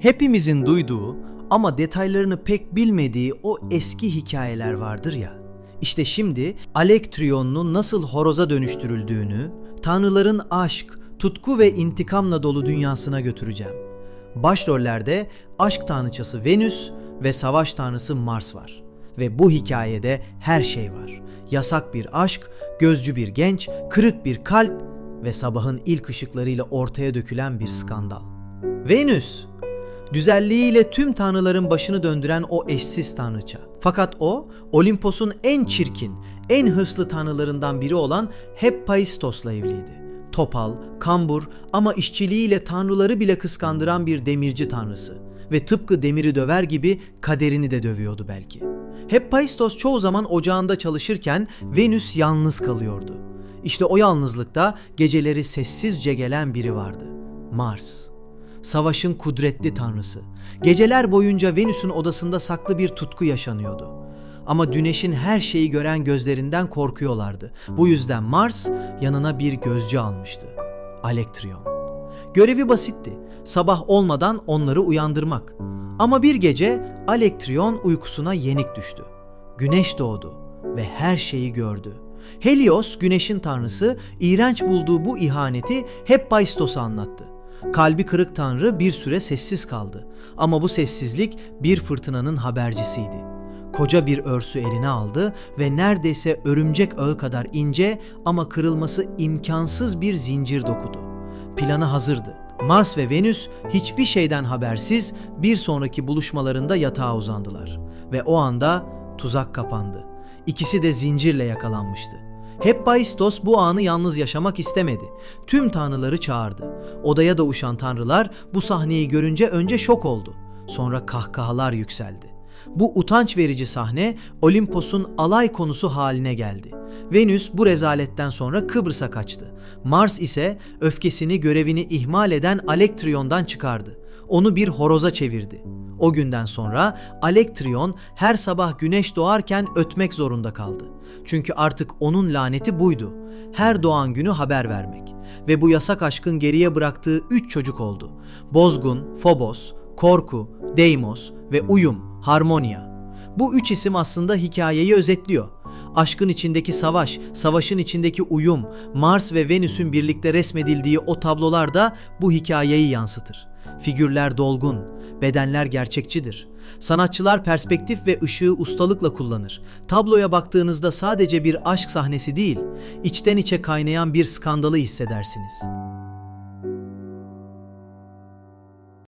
Hepimizin duyduğu ama detaylarını pek bilmediği o eski hikayeler vardır ya. İşte şimdi Alektrion'un nasıl horoza dönüştürüldüğünü, tanrıların aşk, tutku ve intikamla dolu dünyasına götüreceğim. Başrollerde aşk tanrıçası Venüs ve savaş tanrısı Mars var. Ve bu hikayede her şey var. Yasak bir aşk, gözcü bir genç, kırık bir kalp ve sabahın ilk ışıklarıyla ortaya dökülen bir skandal. Venüs, güzelliğiyle tüm tanrıların başını döndüren o eşsiz tanrıça. Fakat o, Olimpos'un en çirkin, en hırslı tanrılarından biri olan Hephaistos'la evliydi. Topal, kambur ama işçiliğiyle tanrıları bile kıskandıran bir demirci tanrısı. Ve tıpkı demiri döver gibi kaderini de dövüyordu belki. Hephaistos çoğu zaman ocağında çalışırken Venüs yalnız kalıyordu. İşte o yalnızlıkta geceleri sessizce gelen biri vardı. Mars. Savaşın kudretli tanrısı. Geceler boyunca Venüs'ün odasında saklı bir tutku yaşanıyordu. Ama güneşin her şeyi gören gözlerinden korkuyorlardı. Bu yüzden Mars yanına bir gözcü almıştı. Alektrion. Görevi basitti. Sabah olmadan onları uyandırmak. Ama bir gece Alektrion uykusuna yenik düştü. Güneş doğdu ve her şeyi gördü. Helios, güneşin tanrısı, iğrenç bulduğu bu ihaneti Hephaistos'a anlattı. Kalbi kırık tanrı bir süre sessiz kaldı. Ama bu sessizlik bir fırtınanın habercisiydi. Koca bir örsü eline aldı ve neredeyse örümcek ağı kadar ince ama kırılması imkansız bir zincir dokudu. Planı hazırdı. Mars ve Venüs hiçbir şeyden habersiz bir sonraki buluşmalarında yatağa uzandılar. Ve o anda tuzak kapandı. İkisi de zincirle yakalanmıştı. Hephaistos bu anı yalnız yaşamak istemedi. Tüm tanrıları çağırdı. Odaya da uşan tanrılar bu sahneyi görünce önce şok oldu. Sonra kahkahalar yükseldi. Bu utanç verici sahne Olimpos'un alay konusu haline geldi. Venüs bu rezaletten sonra Kıbrıs'a kaçtı. Mars ise öfkesini görevini ihmal eden Alektrion'dan çıkardı. Onu bir horoza çevirdi. O günden sonra Alektrion her sabah güneş doğarken ötmek zorunda kaldı. Çünkü artık onun laneti buydu. Her doğan günü haber vermek. Ve bu yasak aşkın geriye bıraktığı üç çocuk oldu. Bozgun, Phobos, Korku, Deimos ve Uyum, Harmonia. Bu üç isim aslında hikayeyi özetliyor. Aşkın içindeki savaş, savaşın içindeki uyum, Mars ve Venüs'ün birlikte resmedildiği o tablolar da bu hikayeyi yansıtır. Figürler dolgun, bedenler gerçekçidir. Sanatçılar perspektif ve ışığı ustalıkla kullanır. Tabloya baktığınızda sadece bir aşk sahnesi değil, içten içe kaynayan bir skandalı hissedersiniz.